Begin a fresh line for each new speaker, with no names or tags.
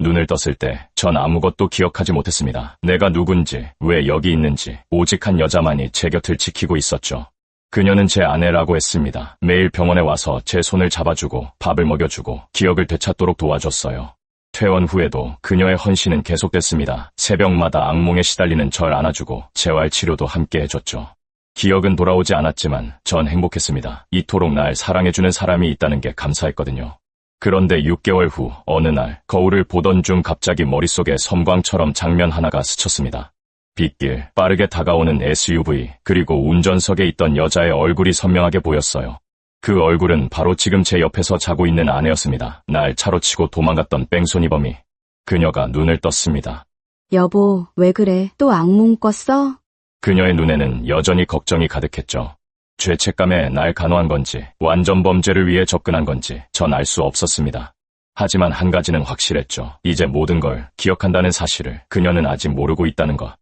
눈을 떴을 때 전 아무것도 기억하지 못했습니다. 내가 누군지, 왜 여기 있는지, 오직 한 여자만이 제 곁을 지키고 있었죠. 그녀는 제 아내라고 했습니다. 매일 병원에 와서 제 손을 잡아주고 밥을 먹여주고 기억을 되찾도록 도와줬어요. 퇴원 후에도 그녀의 헌신은 계속됐습니다. 새벽마다 악몽에 시달리는 절 안아주고 재활 치료도 함께 해줬죠. 기억은 돌아오지 않았지만 전 행복했습니다. 이토록 날 사랑해주는 사람이 있다는 게 감사했거든요. 그런데 6개월 후 어느 날 거울을 보던 중 갑자기 머릿속에 섬광처럼 장면 하나가 스쳤습니다. 빗길, 빠르게 다가오는 SUV, 그리고 운전석에 있던 여자의 얼굴이 선명하게 보였어요. 그 얼굴은 바로 지금 제 옆에서 자고 있는 아내였습니다. 날 차로 치고 도망갔던 뺑소니범이. 그녀가 눈을 떴습니다.
여보, 왜 그래? 또 악몽 꿨어?
그녀의 눈에는 여전히 걱정이 가득했죠. 죄책감에 날 간호한 건지, 완전 범죄를 위해 접근한 건지 전 알 수 없었습니다. 하지만 한 가지는 확실했죠. 이제 모든 걸 기억한다는 사실을 그녀는 아직 모르고 있다는 것.